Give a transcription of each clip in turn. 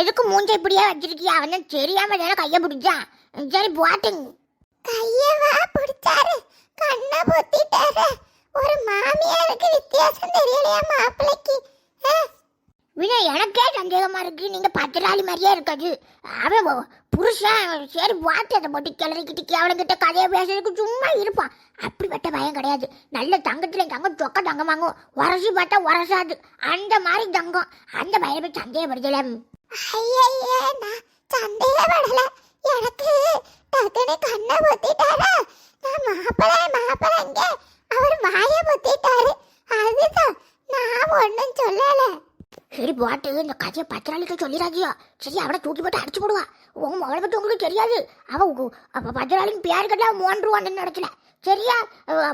எதுக்கு மூஞ்ச இப்படியே வச்சிருக்கியா? அவன் தெரியாம தானே கைய பிடிச்சான். சரி போட்டுங்க கையவா பிடிச்சாரு. கண்ணை பொத்திட்டாரு. ஒரு மாமியாருக்கு வித்தியாசம் தெரியலையா மாப்பிள்ளைக்கு? வின எனக்கே சந்தேகமா இருக்கு. நீங்க பத்திராளி மாதிரியே இருக்காது. அவன் புருஷன். சரி வாட்டு அதை போட்டு கிளறிக்கிட்டு கேவலங்கிட்ட கதையை பேசுறதுக்கு சும்மா இருப்பான் அப்படிப்பட்ட பயம் கிடையாது. நல்ல தங்கத்துல தங்கம் சொக்க தங்கம் வாங்கும் உரசி பார்த்தா உரசாது. அந்த மாதிரி தங்கம். அந்த பையனை போய் ஐயையே நான் சந்தேகப்படல எனக்கு டக்குனு கண்ணை பொத்திட்டாரா நான் மாப்பிள்ளை மாப்பிள்ளைங்க அவர் வாயை பொத்திட்டாரு அதுதான் நான் ஒன்றும் சொல்லலை சரி போட்டு இந்த கதையை பத்திராளிக்கு சொல்லிடாதியோ சரி அவனை தூக்கி போட்டு அடிச்சு போடுவா மகளை பற்றி உங்களுக்கு தெரியாது அவ உ- அப்ப பேர் கட்டா மோன்றுவான்னு நடக்கல சரியா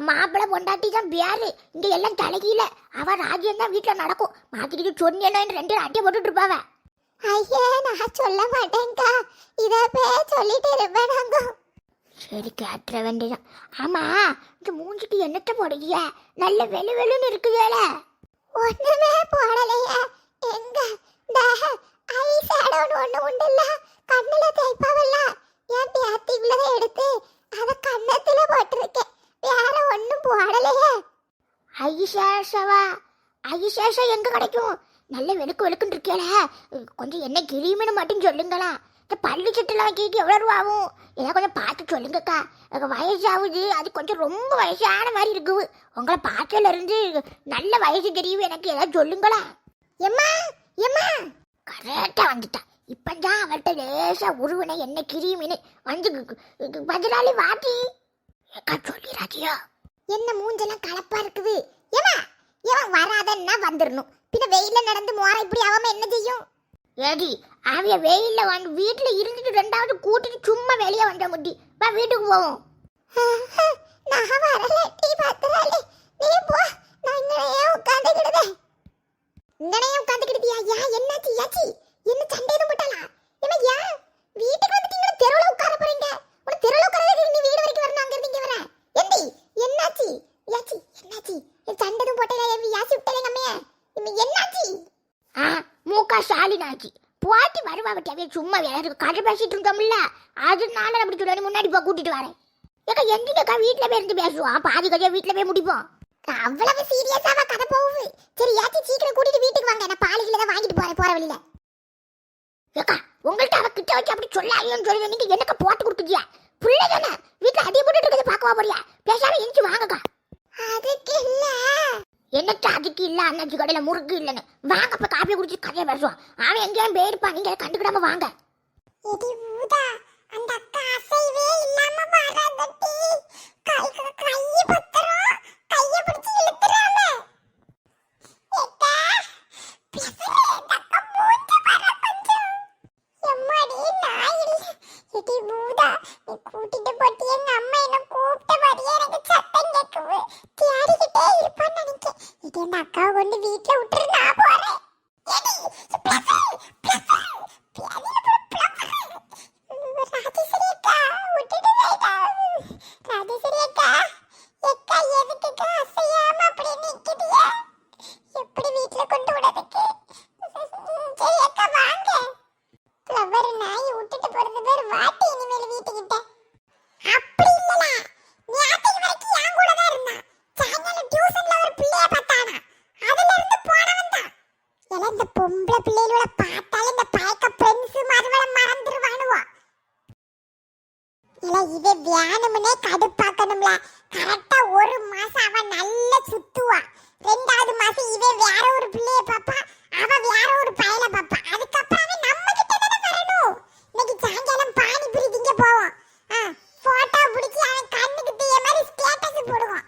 மாப்பிள்ளை பொண்டாட்டி தான் பேரு எல்லாம் அவ ராஜ்யம் தான் வீட்டுல நடக்கும் மாத்திரிக்கு சொன்னேன்னு ரெண்டு அட்டியை போட்டுட்டு இருப்பாவன் ஐயே நான் சொல்ல மாட்டேங்க்கா இதை போய் சொல்லிட்டு இருப்பேன் நாங்க சரி கேட்டுற வேண்டியதான் ஆமா இந்த மூஞ்சிக்கு என்னத்த போடுறிய நல்ல வெளு வெளுன்னு இருக்குதுல ஒண்ணுமே போடலையே. எங்க? இந்த ஐ ஷேடோன்னு ஒண்ணு உண்டுல்ல கண்ணுல தேய்ப்பாவல்ல? என் பேத்திக்குள்ளதை எடுத்து அத கண்ணத்துல போட்டிருக்கேன் வேற ஒண்ணும் போடலையே. ஐசேஷவா ஐசேஷம் எங்க கிடைக்கும்? நல்ல வெளுக்கு வெளுக்குன்னு இருக்கேல கொஞ்சம் என்ன கிரீம்னு மட்டும் சொல்லுங்களா. இந்த பள்ளி சட்டெல்லாம் வைக்க எவ்வளோ ரூபா ஆகும்? ஏதாவது கொஞ்சம் பார்த்து சொல்லுங்கக்கா. எனக்கு வயசாகுது. அது கொஞ்சம் ரொம்ப வயசான மாதிரி இருக்குது. உங்களை பார்த்ததுல இருந்து நல்ல வயசு தெரியும் எனக்கு ஏதாவது சொல்லுங்களா? எம்மா எம்மா. கரெக்டாக வந்துட்டா. இப்பதான் அவர்கிட்ட லேசாக உருவினை என்ன கிரியுமின்னு வந்து பதிலாளி வாட்டி ஏக்கா சொல்லிடாதியோ என்ன மூஞ்செல்லாம் கலப்பாக இருக்குது. ஏமா ஏமா வராதன்னா வந்துடணும் பின்ன வெயில நடந்து மோர இப்படி அவம என்ன செய்யும்? ஏடி அவைய வெயில்ல வந்து வீட்டுல இருந்துட்டு ரெண்டாவது கூட்டிட்டு சும்மா வெளியே வந்த முட்டி. வா வீட்டுக்கு போவோம். நான் வரல டீ பத்திராளி நீ போ. நான் இங்கனையே உட்காந்துக்கிடுதேன் இங்கனே உட்காந்துக்கிடுதியா யா என்னாச்சு? யாச்சி என்ன சண்டை எதுவும் போட்டாளா என்ன யா வீட்டுக்கு வந்துட்டீங்களா தெருவுல உட்கார போறீங்க உன தெருவுல உட்காரதுக்கு நீ வீடு வரைக்கும் வரணும் அங்க இருந்து இங்க வர எந்தி என்னாச்சு யாச்சி என்னாச்சு என் சண்டை எதுவும் போட்டா யாச்சி விட்டலைங்க அம்மைய இவன் என்னாச்சு ஆ ஆச்சு போட்டி வருவா விட்டு சும்மா வேற கதை பேசிட்டு இருந்தோம்ல. அதனால அப்படி சொல்லி முன்னாடி போய் கூட்டிட்டு வரேன். ஏக்கா எந்திக்கா வீட்டுல போய் இருந்து பேசுவோம். பாதி கதையா வீட்டுல போய் முடிப்போம். அவ்வளவு சீரியஸாவா கதை போகுது. சரி யாச்சி சீக்கிரம் கூட்டிட்டு வீட்டுக்கு வாங்க. நான் தான் வாங்கிட்டு போறேன் போற வழியில. ஏக்கா உங்கள்கிட்ட அவ கிட்ட வச்சு அப்படி சொல்லாதீங்கன்னு சொல்லி நீங்க எனக்கு போட்டு கொடுத்துட்டியா? பிள்ளை தானே. வீட்டுல அடி போட்டுட்டு இருக்கிறத பார்க்கவா போறியா? பேசாம எந்திச்சு வாங்கக்கா. அதுக்கு இல்ல. என்னத்த அதுக்கு இல்ல அண்ணாச்சி கடையில் முறுக்கு இல்லைன்னு. வாங்க இப்போ காப்பி குடிச்சு கதையை பேசுவான் அவன் எங்கேயும் போயிருப்பான் நீங்கள் கண்டுக்கிடாம வாங்க. அந்த அக்கா அசைவே இல்லாம வராதட்டி கை கைய பத்திரம் கைய பிடிச்சு இழுத்துறாம. எம்மாடி நான் நீ கூட்டிட்டு போட்டு எங்க அம்மா என்ன கூப்பிட்ட மாதிரியே எனக்கு சத்தம் கேட்குது தேடிக்கிட்டே இருப்பான்னு நினைக்கிறேன் இது இந்த அக்காவை கொண்டு வீட்டுல விட்டுரு நான் போறேன் ஏடி, பிளஃபு, பிளஃபு, பியாதில போற பிளஃபு. ராஜேஸ்வரி அக்கா, விட்டுட்டு போயிட்டா. ராஜேஸ்வரி அக்கா, அக்கா, எதுக்குக்கா அசையாம அப்படி நிக்குதுயா? எப்படி வீட்டுல கொண்டு விடுறதுக்கு? சரி அக்கா, வாங்க. ஃப்ளவர் நாய் விட்டுட்டு போறது பேர் வாட்டி இனிமேல் வீட்டுக்கிட்ட அப்படி இல்லல நேத்துக்கு வரைக்கும் என் கூட தான் இருந்தான் சாயங்காலம் டியூஷன்ல ஒரு பிள்ளைய பார்த்தானா அதுல இருந்து போனவன் தான் எல்லாம் இந்த பொம்பளை பிள்ளைகளோட பார்த்தாலே இந்த பயக்க ஃப்ரெண்ட்ஸ் மறுவள மறந்துருவானுவோ இல்ல இது வேணும்னே கடுப்பாக்கணும்ல. கரெக்டா ஒரு மாசம் அவ நல்லா சுத்துவா. ரெண்டாவது மாசம் இவன் வேற ஒரு பிள்ளைய பாப்பா அவ வேற ஒரு பயல பாப்பா. அதுக்கப்புறம் அவன் நம்ம கிட்ட தானே வரணும். இன்னைக்கு சாயங்காலம் பானி திங்க போவோம். போட்டோ பிடிச்சி அவன் கண்ணுக்கு தீய மாதிரி ஸ்டேட்டஸ் போடுவான்.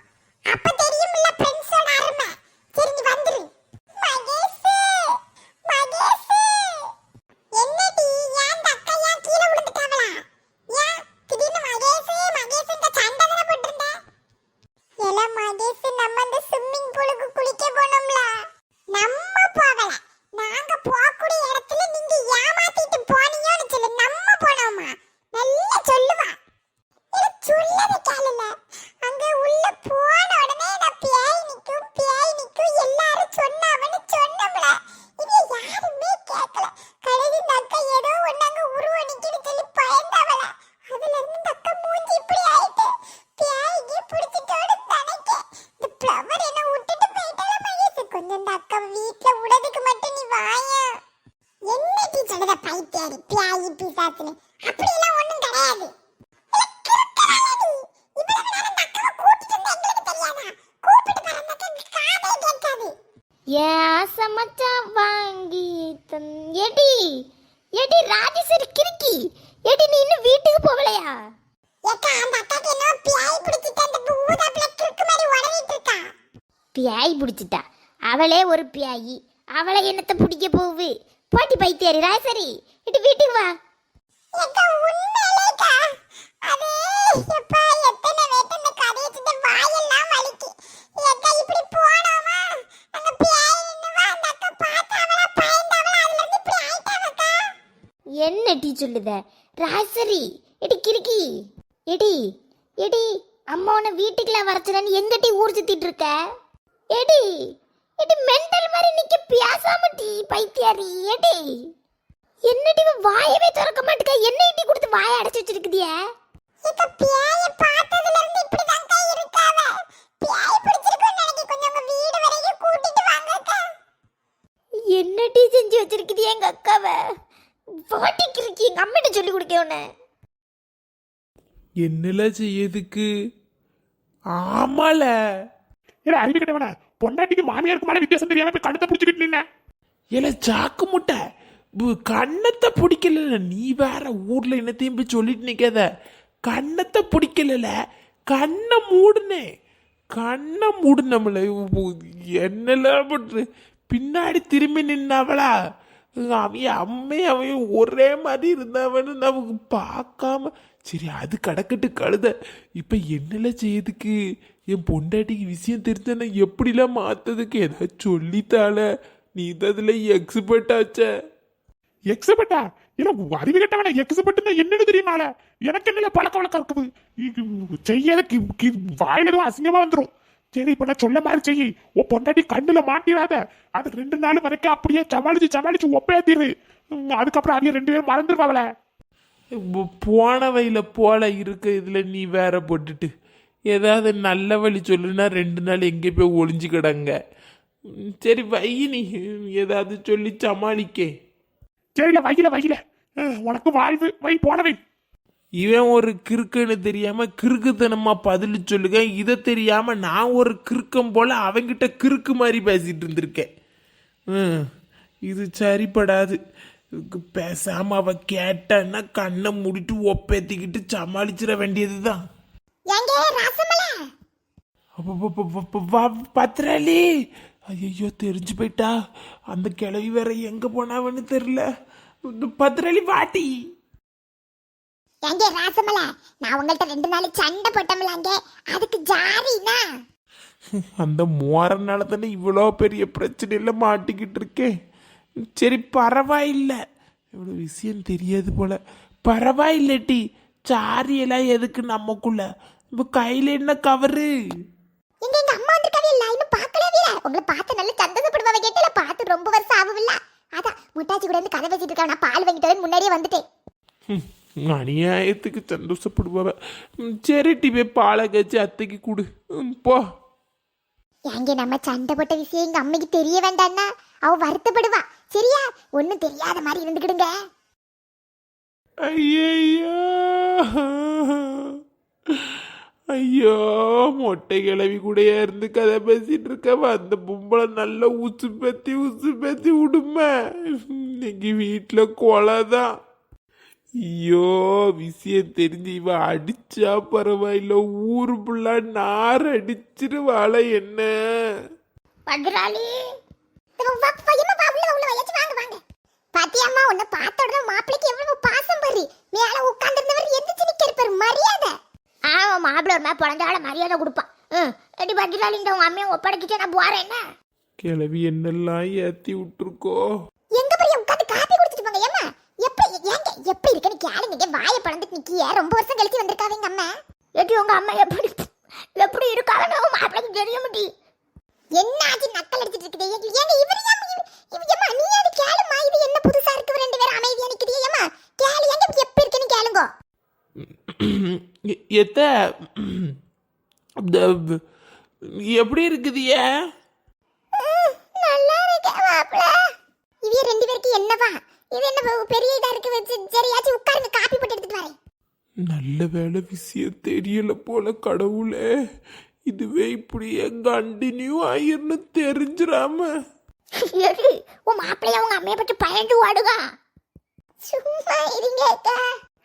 எடி எடி ராஜேஸ்வரி கிறுக்கி. எடி நீ இன்னும் வீட்டுக்கு போகலையா? பியாய் பிடிச்சிட்டு அந்த ஊதாப்புல கிறுக்கு மாதிரி உளறிட்டு இருக்கா. பியாய் பிடிச்சிட்டா? அவளே ஒரு பியாயி. அவளை என்னத்தை பிடிக்க போகுது? போட்டி பைத்தியாரி ராசரி இட்டு வீட்டுக்கு வா. உண்மையிலேக்கா, அது எப்பா, எத்தனை சொல்லுத. ராசரி எடி கிறுக்கி. எடி எடி அம்மா உன்னை வீட்டுக்குலாம் வரச்சுன்னு எங்க டீ ஊர் சுத்திட்டு இருக்க எடி எடி மென்டல் மாதிரி நிக்க பேசாம டீ பைத்தியாரி எடி. என்னடி வாயவே திறக்க மாட்டுக்க? என்ன டீ கொடுத்து வாயை அடைச்சு வச்சிருக்குதியே ஏக்கா, பியாயை பார்த்ததுல இருந்து இருக்காவ. பியாய் பிடிச்சிருக்குன்னு நினைக்க, கொஞ்சம் உங்க வீடு வரைக்கும் கூட்டிட்டு வாங்கக்கா. என்ன டீ செஞ்சு வச்சிருக்குது எங்க அக்காவை? வாட்டிக்கு இருக்கு எங்க அம்மிட்ட சொல்லி கொடுக்க உன்னை? என்னல செய்யதுக்கு ஆமால. ஏடா அறிவு கிட்டவன பொண்டாட்டிக்கு மாமியாருக்கு மேல வித்தியாசம் தெரியாம போய் கழுத்தை பிடிச்சிக்கிட்டு நின்ன? ஏல சாக்கு முட்டை. பு- கண்ணத்தை பிடிக்கல நீ வேற ஊர்ல என்னத்தையும் போய் சொல்லிட்டு நிக்காத. கண்ணத்தை பிடிக்கல கண்ணை மூடுனே. கண்ணை மூடுனமல. என்னெல்லாம் பண்ற? பின்னாடி திரும்பி நின்னவளா? அவன் அம்மையும் அவன் ஒரே மாதிரி இருந்தவன்னு நமக்கு பார்க்காம சரி அது கடக்கட்டு கழுத. இப்போ என்னல செய்யறதுக்கு? என் பொண்டாட்டிக்கு விஷயம் தெரிஞ்சா எப்படிலாம் மாற்றதுக்கு ஏதாவது சொல்லித்தாள? நீ இதில் எக்ஸ்பர்ட்டாச்ச எக்ஸ்பர்ட் ஆச்சே. எக்ஸபட்டா இல்ல அறிவு கட்டவன எக்ஸ்பர்ட்னா என்னன்னு தெரியுமால? எனக்கு என்ன பழக்க வழக்கம் இருக்குது? செய்யறதுக்கு செய்யாத கி- கி- வாயில எதுவும் அசிங்கமாக வந்துடும் சரி இப்ப நான் சொல்ல மாதிரி செய்யி. உன் பொண்டாட்டி கண்ணுல மாட்டிடாத அது ரெண்டு நாள் வரைக்கும் அப்படியே சமாளிச்சு சமாளிச்சு ஒப்பேத்திரு. அதுக்கப்புறம் அவங்க ரெண்டு பேரும் மறந்துருவாங்களே போ- போன வழியில போல இருக்க இதுல நீ வேற போட்டுட்டு. ஏதாவது நல்ல வழி சொல்லுனா ரெண்டு நாள் எங்கே போய் ஒளிஞ்சு கிடங்க. ம், சரி வை நீ. ஏதாவது சொல்லி சமாளிக்க. சரில வையில வையில. உனக்கு வாழ்வு. வை போனவை. இவன் ஒரு கிறுக்குன்னு தெரியாம கிறுக்குத்தனமா பதில் சொல்லுங்க. இதை தெரியாம நான் ஒரு கிறுக்கம் போல அவன்கிட்ட கிறுக்கு மாதிரி பேசிட்டு இருந்திருக்கேன். ம், இது சரிப்படாது. இதுக்கு பேசாம அவ கேட்டான்னா கண்ணை மூடிட்டு ஒப்பேத்திக்கிட்டு சமாளிச்சிட வேண்டியதுதான். ஏங்க, ரசமலை? பத்திராளி ஐயோ தெரிஞ்சு போயிட்டா. அந்த கிழவி வேற எங்க போனாவன்னு தெரியல. இந்த பத்திராளி வாட்டி ஏங்க, ரசமலை? நான் உங்கள்ட்ட ரெண்டு நாள் சண்டை போட்டோம்லாங்க அதுக்கு ஜாரினா? அந்த மோரனால தானே இவ்வளோ பெரிய பிரச்சனையில மாட்டிக்கிட்டு இருக்கேன் சரி பரவாயில்ல. இவ்வளோ விஷயம் தெரியாது போல. பரவாயில்லட்டி சாரி எல்லாம் எதுக்கு நமக்குள்ள இப்போ கையில என்ன கவரு? எங்க எங்க அம்மா வந்திருக்காவே இல்ல இன்னும் பார்க்கவே இல்ல. உங்களை பார்த்து நல்ல சந்தோஷப்படுவாங்க கேட்டல பார்த்து ரொம்ப வருஷம் ஆகும்ல. அதான் முட்டாச்சி கூட இருந்து கதை பேசிட்டு இருக்கா நான் பால் வாங்கிட்டு முன்னாடியே வந்துட்டேன். அநியாயத்துக்கு சந்தோஷப்படுவாவ சரி டிபே பாலை கச்சி அத்தைக்கு கொடு. போ. ஏங்க நம்ம சண்டை போட்ட விஷயம் எங்க அம்மைக்கு தெரிய வேண்டாம்னா அவ வருத்தப்படுவா. சரியா? ஒண்ணும் தெரியாத மாதிரி இருந்துக்கிடுங்க ஐயையோ. ஐயோ மொட்டை கிளவி கூடயே இருந்து கதை பேசிட்டு இருக்கவ அந்த பொம்பளை நல்லா உசு பத்தி உசு பத்தி விடுமே இன்னைக்கு வீட்டுல கொலைதான் ஐயோ விஷயம் தெரிஞ்சு இவ அடிச்சா பரவாயில்ல. ஊரு புள்ள நார் அடிச்சிருவாள என்ன? பத்ராளி பாத்தியம்மா உன்னை பார்த்த உடனே மாப்பிளைக்கு எவ்வளவு பாசம் பாரு. மேல உட்கார்ந்திருந்தவர் எந்திரிச்சு நிக்கிற பாரு மரியாதை. ஆமா மாப்பிள்ள ஒரு மாதிரி பிறந்தால மரியாதை கொடுப்பான். ம் எடி பத்திராளி இந்த உங்க அம்மையை ஒப்படைக்கிட்டு நான் போறேன் என்ன? கிளவி என்னெல்லாம் ஏத்தி விட்டுருக்கோ எங்க போய் உட்கார்ந்து காப்பி குடிச்சிட்டு போங்க ஏம்மா எப்படி எப்படி இருக்குன்னு கேளுங்க வாயை பழந்துட்டு நிக்கிய ரொம்ப வருஷம் கழிச்சு வந்திருக்காவே எங்க அம்மா எடி உங்க அம்மா எப்படி எப்படி இருக்காங்கன்னு உன் மாப்பிளைக்கு தெரிய மாட்டி என்ன ஆச்சு நக்கல் அடிச்சிட்டு இருக்குது ஏங்க ஏங்க இவர் ஏம்மா நீ அது கேளுமா இது என்ன புதுசா இருக்கு ரெண்டு பேரும் அமைதியா நிக்குது ஏம்மா கேளு ஏங்க இப்படி எப்படி இருக்குன்னு கேளுங்க எ- எத்த இந்த எப்படி இருக்குது ஏன் நல்லா இருக்கே மாப்பிள இவ ரெண்டு பேருக்கு என்னவா இது என்ன நல்ல பெரிய இதா இருக்கு வச்சு சரியாச்சும் உட்காருங்க காப்பி போட்டு எடுத்துட்டு வரேன். நல்ல வேலை விஷயம் தெரியல போல கடவுளே. இதுவே இப்படியே கண்டினியூ ஆயிருந்து தெரிஞ்சிராம. எது உன் மாப்பிள்ளைய உங்க அம்மையை பற்றி பயந்து வாடுகா சும்மா இருங்க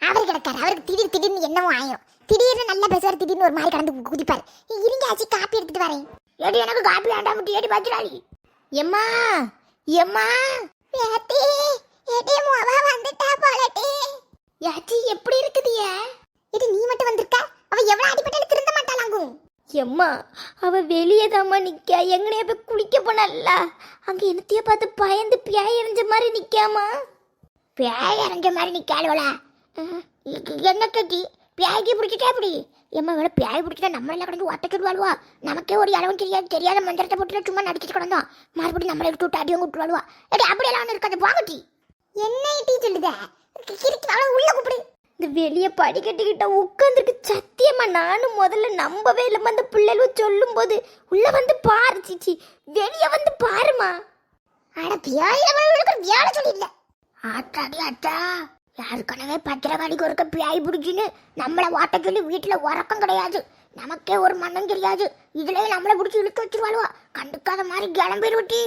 அவர் கிடக்காரு. அவருக்கு திடீர் திடீர்னு என்னவோ ஆயிரும். திடீர்னு நல்லா பேசுவார். திடீர்னு ஒரு மாதிரி கடந்து குதிப்பார். இருங்க ஆச்சி காப்பி எடுத்துட்டு வரேன். ஏடி எனக்கு காப்பி வேண்டாம் ஏடி பஜ்ராளி எம்மா எம்மா. ஏட்டி ஏட்டி மொவ வந்துட்டா போலட்டி யாச்சி எப்படி இருக்குதிய? இது நீ மட்டும் வந்திருக்க? அவ எவ்வளவு அடிபட்டாலும் திருந்த மாட்டாளாங்கும் எம்மா அவ வெளியே தாம்மா நிக்க. எங்கனைய போய் குளிக்க போனல்ல அங்க என்னத்தைய பார்த்து பயந்து பியாய் எறிஞ்ச மாதிரி நிக்காமா? பியாய் எறிஞ்ச மாதிரி நிக்காளுவல என்ன கட்டி? பியாய்க்கு பிடிச்சிட்டா அப்படி எம்மா வேலை பியாய் பிடிச்சிட்டா நம்ம எல்லாம் கடந்து ஒட்ட சொல்லுவாளுவா நமக்கே ஒரு அளவும் தெரியாது தெரியாத மந்திரத்தை போட்டு சும்மா நடிச்சிட்டு கிடந்தோம். மறுபடியும் நம்மளை விட்டு விட்டு அடியும் விட்டுருவாளுவா ஏடி அப்படியெல்லாம் ஒன்று இருக்காது. போங்கட்டி என்ன டீ சொல்லுத? கிறுக்கி அவளை உள்ள கூப்பிடு. இந்த வெளியே படிக்கட்டுக்கிட்ட உட்காந்துருக்கு சத்தியமா நானும் முதல்ல நம்பவே இல்லைம்மா அந்த பிள்ளைகளும் சொல்லும்போது. உள்ள வந்து பாரு சிச்சி. வெளியே வந்து பாருமா அட பியாய் வியாழ சொல்லிடல. ஆட்டாடி ஆட்டா யாருக்கனவே பத்திரவாடிக்கு ஒருக்க பியாய் பிடிச்சின்னு நம்மளை ஓட்ட சொல்லி வீட்டில் உறக்கம் கிடையாது. நமக்கே ஒரு மண்ணம் தெரியாது. இதுலயே நம்மளை பிடிச்சி இழுத்து வச்சிருவாளுவா. கண்டுக்காத மாதிரி கிளம்பிடுவட்டி